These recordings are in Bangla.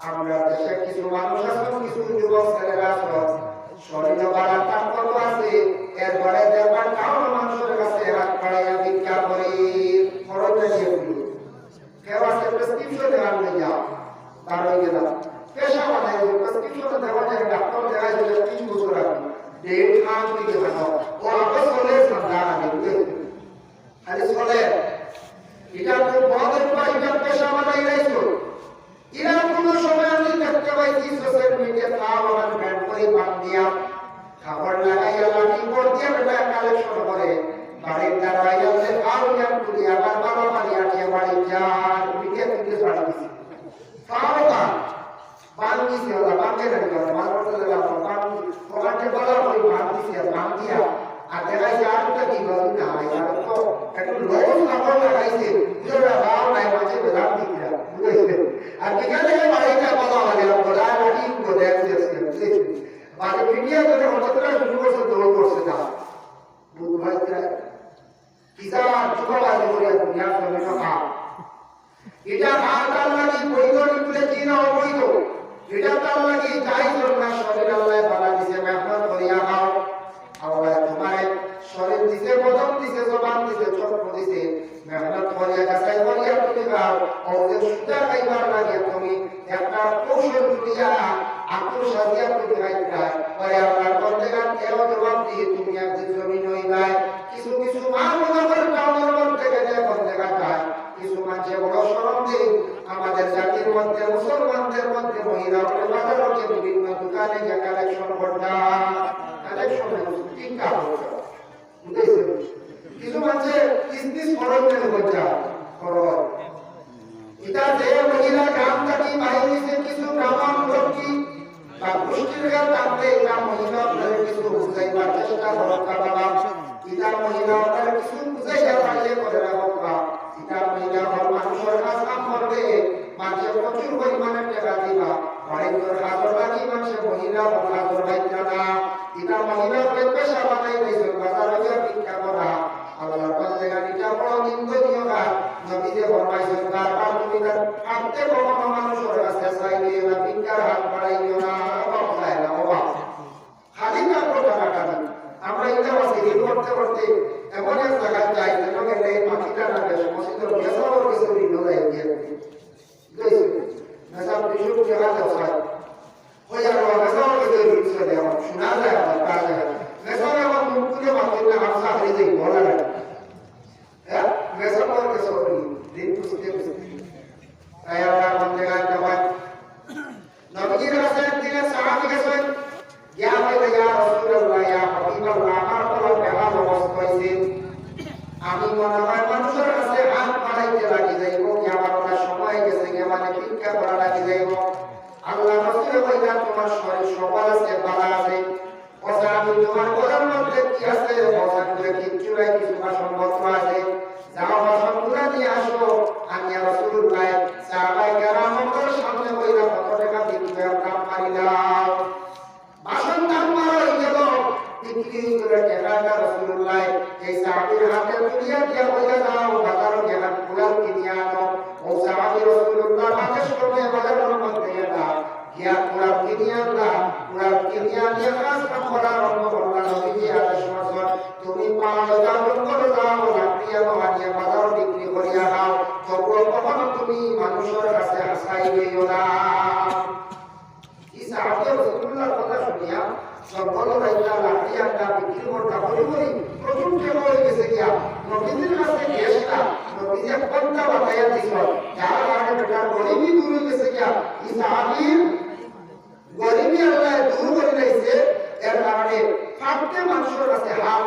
আমরা দেশে কিছু মানুষ আছে কিছু যুবক ছেলেরা আছে শরীরে বাড়ার তাৎপর্য আছে এরপরে দেখবার কারণ মানুষের কাছে হাত বাড়াইয়া ভিক্ষা করি। খরচে সেগুলো। কেউ আছে প্রেসক্রিপশন দেওয়ার নিয়ে যাও তার হয়ে গেলাম। পেশা বানাই প্রেসক্রিপশন দেওয়া যায়, ডাক্তার দেখা যায় তিন বছর আগে। ডেট খান থেকে ভালো ও আবার চলে সন্ধ্যা আগে খালি চলে। এটা তো বড় পেশা বানাই রাখছো এরা কোনো সময় আমি দেখতে পাইছি সোশ্যাল মিডিয়া তাও আমার ব্যান্ড করে বাদ দিয়া খাবার লাগাইয়া লাঠি করতে বেটা কালেকশন করে বাড়ির দাঁড়াই আছে আর জ্ঞান করি আবার বাবা বাড়ি আটিয়া বাড়ি যান মিডিয়া থেকে ছাড়া দিছি তাও না বান দিছি ওরা বাঁধে রাখি ওরা বান করতে গেলাম বান ওখানে বলা ওই বান দিছি আর বান দিয়া আর দেখা যায় আর তো কি বলি না আর তো একটু লোক খাবার লাগাইছে যেটা ভাব নাই মাঝে বেদাম দিতে বুঝেছে আর যেখানে বাড়িটা বলা হয় বলা লাঠি করে দেখছে বাড়ি মিডিয়া করে হঠাৎ করে শুরু করছে দৌড় করছে না বুঝ ভাই কিসা যুববাজি করে দুনিয়া সামনে কথা এটা আর তার লাগি বৈধ নিকুলে কি না অবৈধ এটা তার লাগি যাই করুন না শরীর আল্লাহ বালা দিছে মেহনত করিয়া খাও আল্লাহ তোমার শরীর দিছে বদন দিছে জবান দিছে চক্র দিছে মেহনত করিয়া গাছাই করিয়া তুমি খাও ও যে সুতা খাইবার লাগে তুমি একটা কৌশল করিয়া আকুল সাজিয়া তুমি খাইতা পরে আপনার করতে গান এও জবাব দিয়ে তুমি একদিন জমিন হইবাই কিছু কিছু মা মনে করে টাউনের মধ্যে গেলে করতে গাছায় কিছু মানুষে বড় সরম দেয় আমাদের জাতির মধ্যে মুসলমানদের মধ্যে মহিলা বাজারকে বিভিন্ন দোকানে গিয়ে কালেকশন করতাম কালেকশন টিকা বুঝেছেন কিছু মানুষে বিজনেস খরচ মেনে করছে খরচ এটা যে মহিলা গ্রাম থাকি বাহিনীতে কিছু গ্রাম লোকি বা গোষ্ঠীর গান থাকতে এটা মহিলা আপনাদের কিছু বুঝাইবার চেষ্টা করত বাবা এটা মহিলা আপনারা কিছু বুঝাইয়া পারলে করে রাখো এটা মহিলা হল কাম করবে মানুষের প্রচুর পরিমাণে টাকা দিবা। তোর হাজার বাকি মানুষের মহিলা হল হাজার বাইকটা না। এটা মহিলা হলে পেশা বানাই দিয়েছে, বাজারে গিয়ে ভিক্ষা করা। আমরা এটা করতে করতে এমন এক জায়গায় যাই যেখানে এই পাখিটা বেশ মসজিদের বেসাবার কিছু হয়ে গিয়ে বুঝেছি মেসাব কিছু জায়গা যায় ওই আর মেসাবার কিছু শোনা যায় কাজ যায় মেসাব আমার মুখ তুলে মাথা না হাত সাহায্য দেই বলা যায় হ্যাঁ মেসাবার কিছু ঋণ বুঝতে বুঝতে তাই আমরা মধ্যে গান জবান নবীর রাসূল দিনের সাহাবী গেছেন ইয়া বাইদা ইয়া রাসূলুল্লাহ ইয়া হাবিবাল্লাহ আমার কোনো বেহাল অবস্থা হইছে আমি মনে হয় মানুষের কাছে হাত বাড়াইতে লাগি যাইব কি আমার ওটা সময় গেছে কি মানে ভিক্ষা করা লাগি যাইব আল্লাহ রাসূল কইলা নাই কিছু বাসনপত্র আছে যাও বাসনগুলা নিয়ে আসো আমি রাসূলুল্লাহ সাহাবায়ে কেরামের সামনে কইলা কত টাকা দিতে কাম মারিলাম বাসন দাম মারা হয়ে গেল বিক্রি করে টাকাটা রাসূলুল্লাহ এই সাহাবীর হাতে তুলিয়া দিয়া কইলা দাও বাজারও গেলাম কুলাল কিনিয়া আনো ও সাহাবী রাসূলুল্লাহ আদেশ করবে বাজারের মধ্যে গেলা গিয়া কুলাল কিনিয়া আনলা কুলাল কিনিয়া নিয়ে কাজ কাম করা আরম্ভ করলা নবীজি আদেশ করছেন তুমি পাঁচ হাজার করে যাও লাকড়িয়া বানিয়ে বাজার বিক্রি করিয়া নাও তবুও কখনো তুমি মানুষের কাছে হাসাইবেও না isa আগে রসুল্লাহর কথা শুনিয়া সকল রাইতা লাঠিয়া না বিক্রি করতা বলি বলি প্রথম কেন হয়ে গেছে গিয়া নবীদের কাছে গেছটা নবীজে পন্থা বাতাইয়া দিছিল যার কারণে বেটার গরিবি দূর হয়ে গেছে গিয়া isa আবির গরিবি আল্লাহ দূর করে দিয়েছে এর কারণে ফাটতে মানুষের কাছে হাত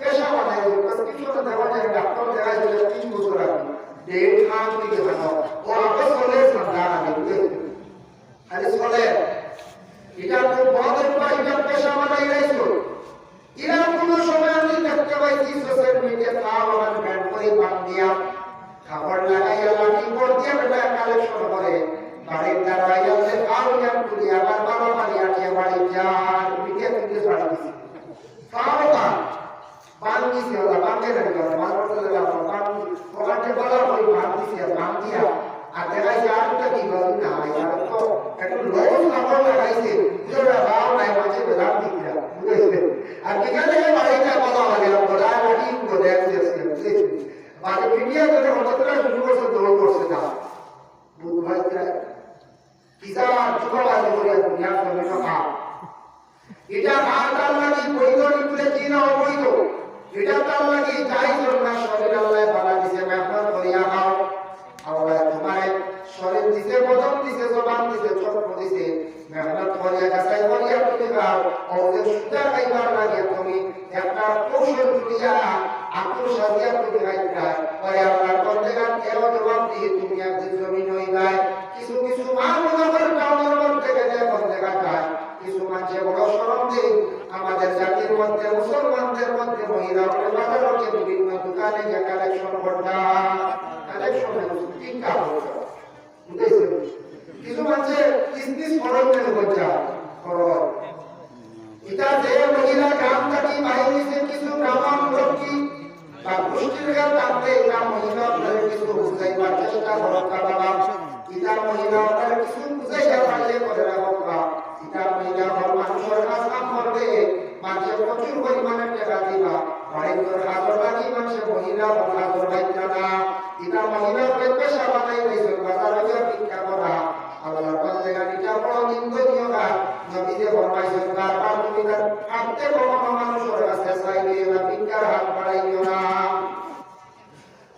পেশা বানাই প্রেসক্রিপশন দেওয়া যায় ডাক্তার দেখাই তিন বছর আগে ডেট খান থেকে ভালো ও আগে চলে সন্ধ্যা আগে বুঝেছি খালি চলে এটা খুব বড় এটা পেশা বানাই রাখছো এরা কোনো সময় আমি দেখতে পাইছি সোশ্যাল মিডিয়া তাও আমার ব্যান্ড করে বাদ দিয়া খাবার লাগাইয়া লাঠি পর দিয়ে বেটা কালেকশন করে বাড়ির দ্বারাই আছে কারও জ্ঞান করি আবার বাবা বাড়ি আটিয়া বাড়ি যান মিডিয়া থেকে বাড়ি দিছি তাও না বান দিছি ওরা বাঁধে রাখি ওরা বান করতে গেলে আমরা বান ওখানে বলা ওই বান দিছি আর বান দিয়া আর দেখা যায় আর একটা কি বলি না আর তো একটু লোক কাপড় লাগাইছে। যেটা বাও নাই, মাঝে বেদাম দিছি বুঝেছেন? আর যেখানে বাড়িটা বলা বলা লাগি বলে আছে বাড়ি মিডিয়া করে হঠাৎ শুরু করছে দৌড় করছে না। বুধ ভাই কিসা যুগবাজি করে দুনিয়া সামনে না এটা আর তার লাগি বৈধ নিপুণে কি না অবৈধ? এটা তার লাগি যাই না শরীর আল্লাহ বালা দিছে মেহনত করিয়া খাও আল্লাহ তোমার শরীর দিছে বদন দিছে জবান দিছে চক্র দিছে মেহনত করিয়া গাছাই করিয়া তুমি ও যে সুতা খাইবার লাগে তুমি একটা কৌশল করিয়া আকুল সাজিয়া তুমি খাইতা পরে আপনার করতে গান কেউ জবাব দিয়ে তুমি একদিন জমিন হইবাই কিছু কিছু মা মনে করে টাউনের মধ্যে গেলে করতে গান কিছু মানুষে বড় সরম দেয় আমাদের জাতির মধ্যে মুসলমানদের মধ্যে মহিলা বাজারকে বিভিন্ন দোকানে গিয়ে কালেকশন করতাম কালেকশন টিকা বুঝেছেন কিছু মানুষে কিস্তি সরল মেনে করছে সরল এটা যে মহিলা গ্রাম থাকি বাহিনীতে কিছু গ্রাম লক্ষ্মী বা গোষ্ঠীর গান থাকলে এটা মহিলা আপনাদের কিছু বুঝাইবার চেষ্টা করো বাবা এটা মহিলা আপনার কিছু বুঝাইয়া পারলে করে রাখো এটা মহিলা হল মানুষের কাজ কাম করবে মানুষের প্রচুর পরিমাণে টাকা দিবা বাড়ির হাজর লাগি মানুষের মহিলা হল হাজর বাইতা না এটা মহিলা হলে পেশা বানাই রয়েছে বাজার বাজার ভিক্ষা করা আল্লাহর বন্দে গানিটা বড় নিন্দনীয় কাজ নবীতে ফরমাইছেন বারবার তুমি তার হাতে কখনো মানুষের কাছে চাইবে না ভিক্ষার হাত বাড়াইও না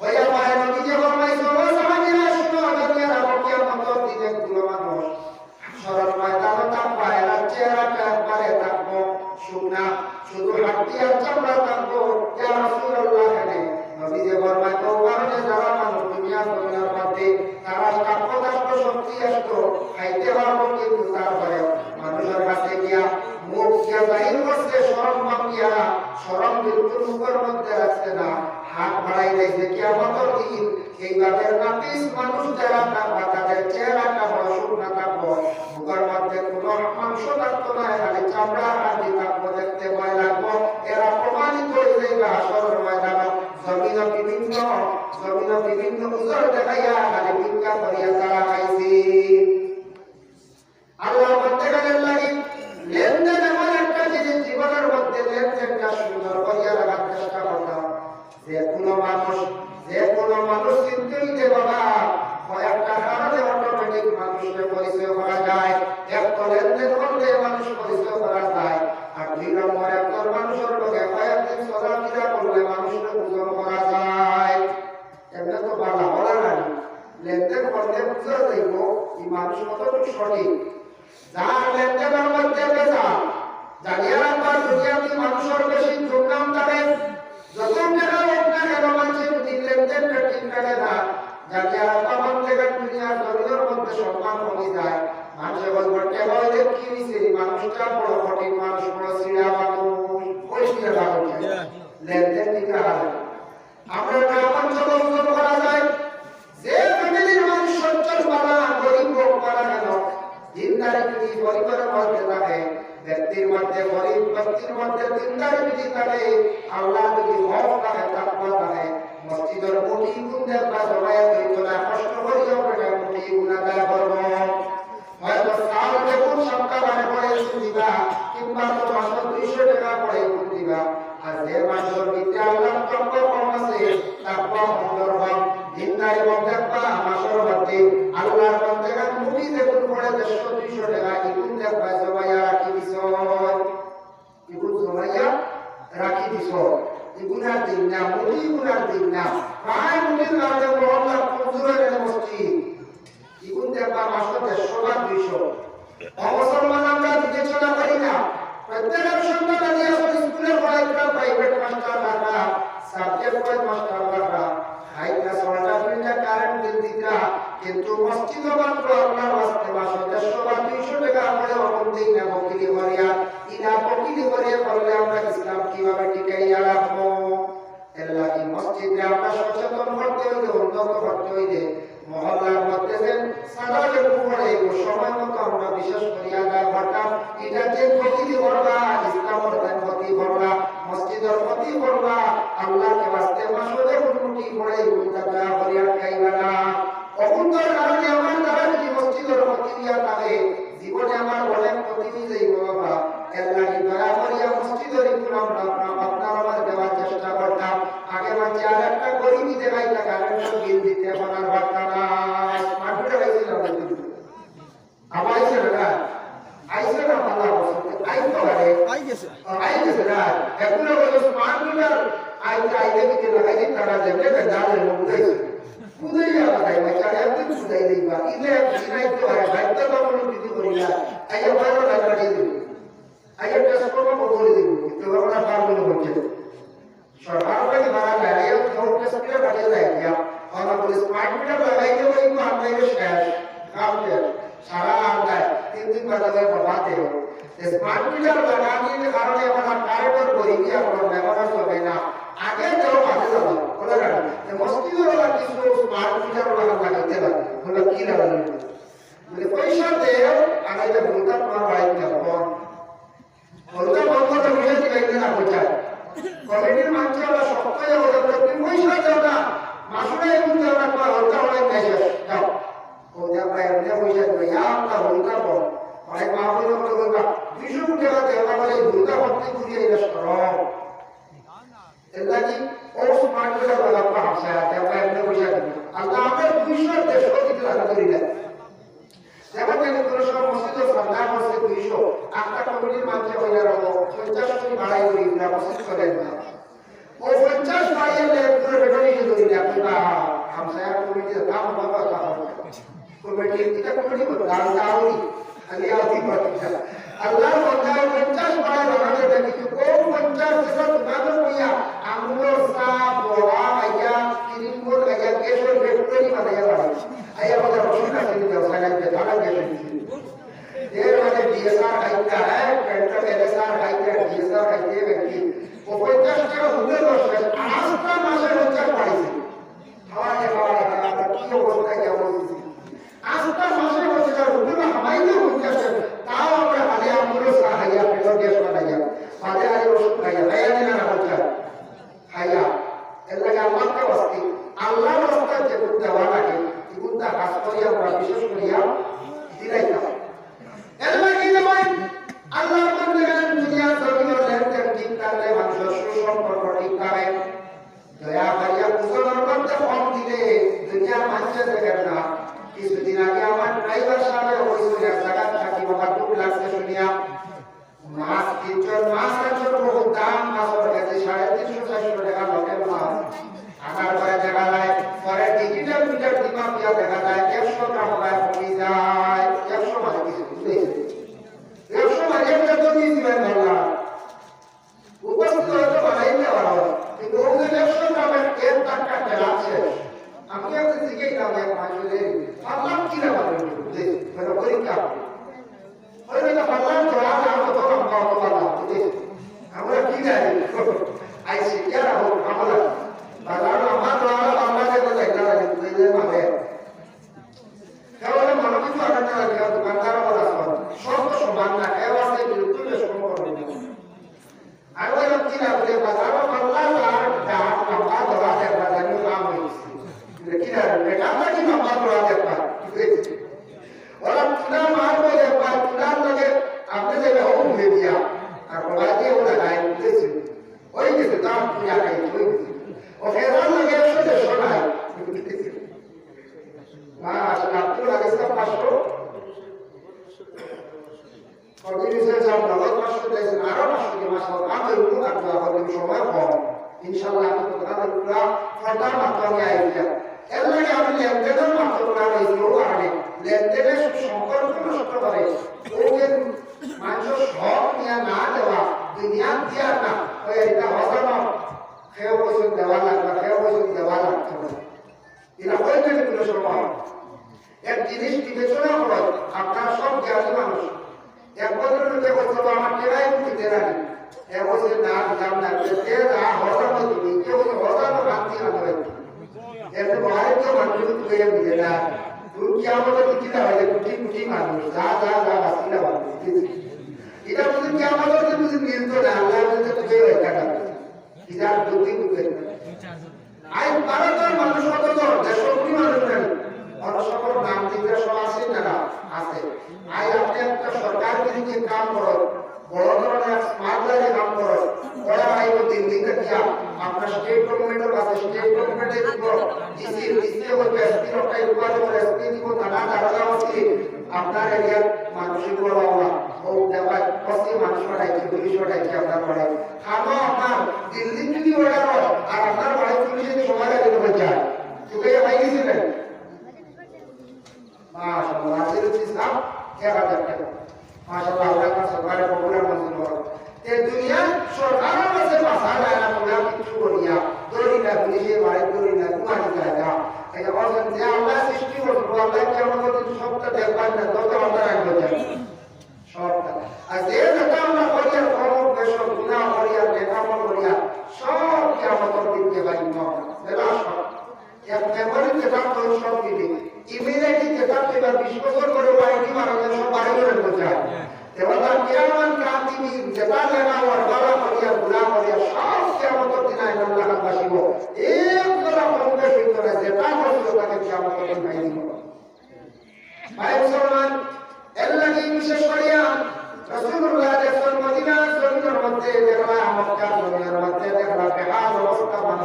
হইয়া পারে নবীতে ফরমাইছেন ও সাহাবীরা শুনো দুনিয়ার আবকিয়ার মতো দিনে গুলো মানুষ সরল ময়দানে থাকবা এরা চেহারাটা একবারে থাকব শুকনা শুধু হাড্ডি আর চামড়া থাকব ইয়া রাসূলুল্লাহ এনে নবীজি ফরমায় তো কারণে যারা মানুষ দুনিয়া দুনিয়ার মধ্যে তারা কাপ্য কাপ্য শক্তি আসতো খাইতে পারব কিন্তু তারপরে মানুষের কাছে গিয়া মুখ গিয়া বাহির করছে সরম মাপিয়া সরম মধ্যে রাখছে না, হাত বাড়াই দিয়েছে। কিয়ামতের দিন এই বাদের নাপিস মানুষ যারা থাকবা তাদের চেহারাটা বড় শুকনা থাকব, মুখের মধ্যে কোনো মাংস থাকতো না, খালি চামড়া হাড্ডি থাকব দেখতে ভয় লাগবো। এরা প্রমাণিত হয়ে যাইবে আসরের ময়দানে। জমিন বিভিন্ন জমিন বিভিন্ন উজর দেখাইয়া খালি ভিক্ষা করিয়া তারা খাইছে। আল্লাহ প্রত্যেকের লাগি লেনদেন এমন একটা জিনিস, জীবনের মধ্যে লেনদেনটা সুন্দর করিয়া রাখার চেষ্টা করতাম যে কোনো মানুষ যে কোনো মানুষ চিনতে হইতে বাবা কয়েকটা কারণে অটোমেটিক মানুষকে পরিচয় করা যায় একটা লেনদেন করলে মানুষ পরিচয় করা যায় আর দুই নম্বর একজন মানুষের লোকে কয়েকদিন চলাফেরা করলে মানুষকে ওজন করা যায় এমনি তো বালা বলা নাই লেনদেন করলে বুঝা যাইব এই মানুষ কতটুকু সঠিক যার লেনদেনের মধ্যে পেশা জানিয়ে রাখবার দুনিয়াতে মানুষের বেশি দুর্নাম তাদের যত টাকা হোক না কেন মানুষের দিন লেনদেনটা ঠিক থাকে না জানিয়ে রাখবার মধ্যে দুনিয়ার জমিনের সম্মান কমে যায় মানুষে বলব টেবল দেখ কি হয়েছে মানুষটা বড় কঠিন মানুষ, বড় সিরা মানুষ সিরা মানুষ লেনদেন রাখা যায় আমরা গ্রাম অঞ্চলে করা যায় যে ফ্যামিলির মানুষ সচ্ছল বানা গরিব মসজিদের কোটি গুণ দেখবা সবাই কষ্ট পেটে কোটি গুণ হয়তো সাল দেখুন সপ্তাহ মানে পরে দিবা, কিংবা তো মাসে দুইশো টাকা পরে দিবা। আর যে মাসের বিদ্যা আল্লাহ তত্ত্ব কম আছে তাকওয়া সুন্দর হক। দিনদারি মধ্যে বা মাসের মধ্যে আল্লাহর মধ্যে মুভি দেখুন পরে দেড়শো, দুইশো টাকা ইগুন দেখবা সবাই রাখি দিছ। ইগুন সবাইয়া রাখি দিছ। ইগুনার দিন না মুভি ইগুনার দিন না। প্রায় মুভির কারণে মহল্লা মজুরের মসজিদ। দেখবা মাসে দেড়শো বা দুইশো অমুসলমান আমরা বিবেচনা করি না। প্রত্যেকের সন্তান স্কুলের পড়াশোনা প্রাইভেট মাস্টার বা সাবজেক্ট মাস্টার। খেলাফতি করবা karaja kebe dare no kudai kudai ya kai ma kare ya kudai dai ba ila ya kudai ko ya ba ta ba mun kidi ko ya ayo ba কিনা বলে ওই সাথে আগাইটা ভূমিকা তোমার সরকার হচ্ছে দুইশো আটটা কমিটির মাঝে হইলে রকম পঞ্চাশ কোটি ভাড়াই করি না বসে চলে না ওই পঞ্চাশ ভাড়াই হলে পুরো বেটনি যে ধরি না পুরা হামসায়া কমিটি দাম বাবা দাম কমিটি এটা কমিটি কো দাম দাওরি আমি আদি পাচ্ছি আল্লাহ বন্ধা পঞ্চাশ ভাড়াই বানাতে দেখি তো ও পঞ্চাশ বছর বাদ হইয়া আমগুলো সা বড়া আইয়া কিরিমপুর আইয়া, কেশর বেটনি বানাইয়া বানাইয়া আইয়া বাজার বসে কাছে দিয়ে ওখানে দিয়ে ঢাকা দিয়ে DSR hagyták, tehát LSR hagyták, DSR hagyták ki. Hogy folytasd el a hullámosan, aztán az előtt সম্পর্ক ঠিক লেনদেনের মাধ্যমে করা হয়েছে ও আগে লেনদেনের সংকল্প নষ্ট করে ওকে মানুষের সব নিয়ে না। দেওয়া দুনিয়া দিয়া না ওই এটা হজম খেয়ে বসে দেওয়া লাগবে খেয়ে বসে দেওয়া লাগতে হবে। এটা হয়ে গেলে কোনো সময় এক জিনিস বিবেচনা করো আপনার সব জ্ঞানী মানুষ এক বছর লোকে বলছে আমার কেরাই দিতে রাখি এক না দিলাম না যে এতে কেউ মানুষ তুলে বুঝে না তুই আমাদের দিতে হয় কুটি কুটি মানুষ, যা যা যা বাসিলা মানুষ এটা বুঝি কি আমাদের বুঝি মিলতো না আল্লাহ বলতে তুই একটা এটা বুদ্ধি বুঝে আই ভারতের মানুষ কত দেড়শো কোটি মানুষ নেন সকল নাম দিতে সব আছে না আছে। আই আপনি একটা সরকার বিরুদ্ধে কাম করো, বড় ধরনের স্মার্ট লাইনে কাম করো। বড় আই দিল্লিতে গিয়া আপনার স্টেট গভর্নমেন্টের কাছে স্টেট গভর্নমেন্টে দিব ডিসি ডিসি বলবে এসপি রকাই রূপালে বলে এসপি দিব থানা দারোগা হচ্ছে আপনার এরিয়ার বড় হওয়া ও দেখায় কষ্ট মানুষ পাঠাইছে, পুলিশ পাঠাইছে, আপনার পাঠায় খাব আপনার দিল্লি যদি অর্ডার আর আপনার বাড়ি পুলিশে সময় লাগে দেবে যায় তোকে ভাই গেছিলেন মাশাআল্লাহ আজির ইসলাম এক হাজার টাকা। মাশাআল্লাহ আল্লাহ কা সরকারে পপুলার মঞ্জুর করো তে দুনিয়া সরকারের কাছে পাসা যায় না তোমরা কিছু করিয়া বাড়ি না যে সৃষ্টি করব সবটা দেখবেন না তত আমরা সবটা। আর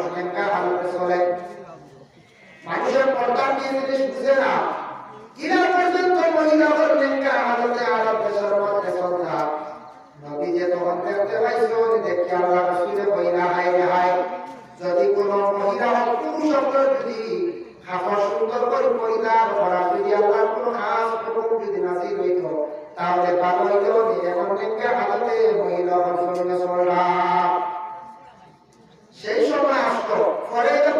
সংখ্যা ভালোভাবে চলে মানুষের প্রধান জিনিস বুঝে না কিনা পর্যন্ত মহিলাদের আরব দেশের মধ্যে নবী যে তখন দেখতে দেখি আল্লাহ মহিলা হাই যদি কোন মহিলা হোক পুরুষ যদি খাবার সুন্দর করে পরিধান করা যদি কোনো যদি তাহলে ভালো হইতে হবে এখন মহিলা সেই সময় ফলে এটা